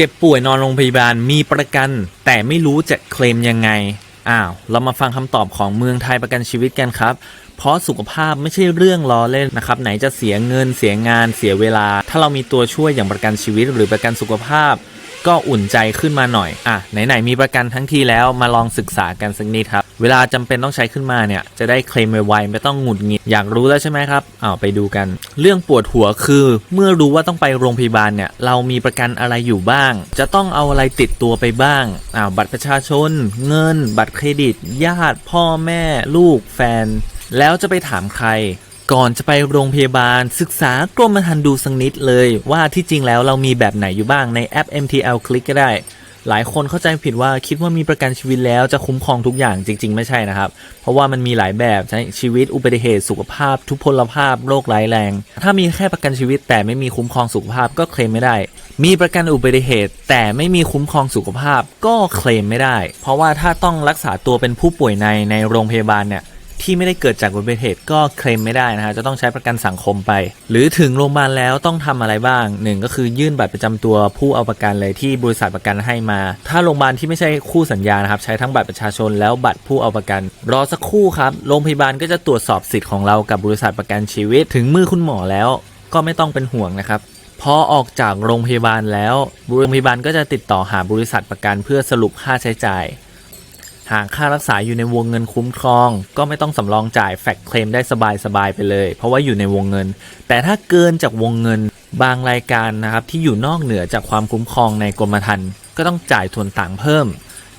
เจ็บป่วยนอนโรงพยาบาลมีประกัน แต่ไม่รู้จะเคลมยังไงอ้าวเรามาฟังคำตอบของเมืองไทยประกันชีวิตกันครับ เพราะสุขภาพไม่ใช่เรื่องล้อเล่นนะครับ ไหนจะเสียเงินเสียงานเสียเวลา ถ้าเรามีตัวช่วยอย่างประกันชีวิตหรือประกันสุขภาพ ก็อุ่นใจขึ้นมาหน่อย อะ ไหนๆมีประกันทั้งทีแล้วมาลองศึกษากันสักนิดครับ เวลาจำเป็นต้องใช้ขึ้นมาเนี่ย จะได้เคลมไวๆไม่ต้องหงุดหงิด อยากรู้แล้วใช่ไหมครับอ้าวไปดูกัน เรื่องปวดหัวคือ เมื่อรู้ว่าต้องไปโรงพยาบาลเนี่ย เรามีประกันอะไรอยู่บ้าง จะต้องเอาอะไรติดตัวไปบ้างอ้าวบัตรประชาชน เงิน บัตรเครดิต ญาติ พ่อแม่ ลูก แฟน แล้วจะไปถามใคร ก่อนจะไปโรงพยาบาลศึกษากรมธรรม์ดูสักนิดเลยว่าที่จริงแล้วเรามีแบบไหนอยู่บ้างในแอป MTL คลิกก็ได้ หลายคนเข้าใจผิดว่าคิดว่ามีประกันชีวิตแล้วจะคุ้มครองทุกอย่างจริง ๆ ไม่ใช่นะครับ เพราะว่ามันมีหลายแบบใช่ชีวิตอุบัติเหตุสุขภาพ ทุพพลภาพโรคร้ายแรง ถ้ามีแค่ประกันชีวิต แต่ไม่มีคุ้มครองสุขภาพก็เคลมไม่ได้ มีประกันอุบัติเหตุ แต่ไม่มีคุ้มครองสุขภาพก็เคลมไม่ได้ เพราะว่าถ้าต้องรักษาตัวเป็นผู้ป่วยในในโรงพยาบาลเนี่ย ที่ไม่ได้เกิดจากอุบัติเหตุก็เคลมไม่ได้นะฮะจะต้องใช้ประกันสังคมไป หรือถึงโรงพยาบาลแล้วต้องทำอะไรบ้างหนึ่งก็คือยื่นบัตรประจำตัวผู้เอาประกันเลยที่บริษัทประกันให้มา ถ้าโรงพยาบาลที่ไม่ใช่คู่สัญญานะครับใช้ทั้งบัตรประชาชนแล้วบัตรผู้เอาประกัน รอสักครู่ครับโรงพยาบาลก็จะตรวจสอบสิทธิ์ของเรากับบริษัทประกันชีวิต ถึงมือคุณหมอแล้ว ก็ไม่ต้องเป็นห่วงนะครับพอออกจากโรงพยาบาลแล้ว โรงพยาบาลก็จะติดต่อหาบริษัทประกันเพื่อสรุปค่าใช้จ่าย หากค่ารักษาอยู่ในวงเงินคุ้มครอง ก็ไม่ต้องสำรองจ่ายแฟกเคลมได้สบายๆไปเลย เพราะว่าอยู่ในวงเงิน แต่ถ้าเกินจากวงเงินบางรายการนะครับที่อยู่นอกเหนือจากความคุ้มครองในกรมธรรม์ก็ต้องจ่ายทุนต่างเพิ่ม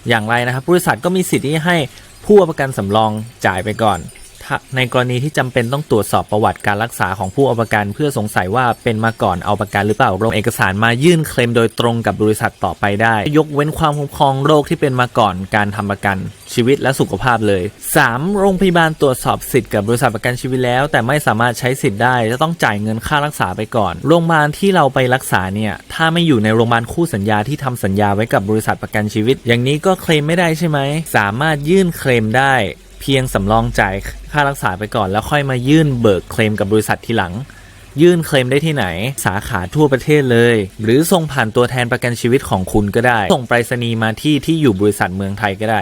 อย่างไรนะครับบริษัทก็มีสิทธิ์ที่ให้ผู้ประกันสำรองจ่ายไปก่อน ในกรณีที่จำเป็นต้องตรวจสอบประวัติการรักษาของผู้เอาประกัน เพื่อสงสัยว่าเป็นมาก่อนเอาประกันหรือเปล่าลงเอกสารมายื่นเคลมโดยตรงกับบริษัทต่อไปได้ ยกเว้นความคุ้มครองโรคที่เป็นมาก่อนการทำประกันชีวิตและสุขภาพเลย 3. โรงพยาบาลตรวจสอบสิทธิ์กับบริษัทประกันชีวิตแล้ว แต่ไม่สามารถใช้สิทธิ์ได้จะต้องจ่ายเงินค่ารักษาไปก่อน โรงพยาบาลที่เราไปรักษาเนี่ยถ้าไม่อยู่ในโรงพยาบาลคู่สัญญาที่ทำสัญญาไว้กับบริษัทประกันชีวิต อย่างนี้ก็เคลมไม่ได้ใช่ไหมสามารถยื่นเคลมได้ เพียงสำรองจ่ายค่ารักษาไปก่อน แล้วค่อยมายื่นเบิกเคลมกับบริษัททีหลัง ยื่นเคลมได้ที่ไหน สาขาทั่วประเทศเลย หรือส่งผ่านตัวแทนประกันชีวิตของคุณก็ได้ ส่งไปรษณีย์มาที่ที่อยู่บริษัทเมืองไทยก็ได้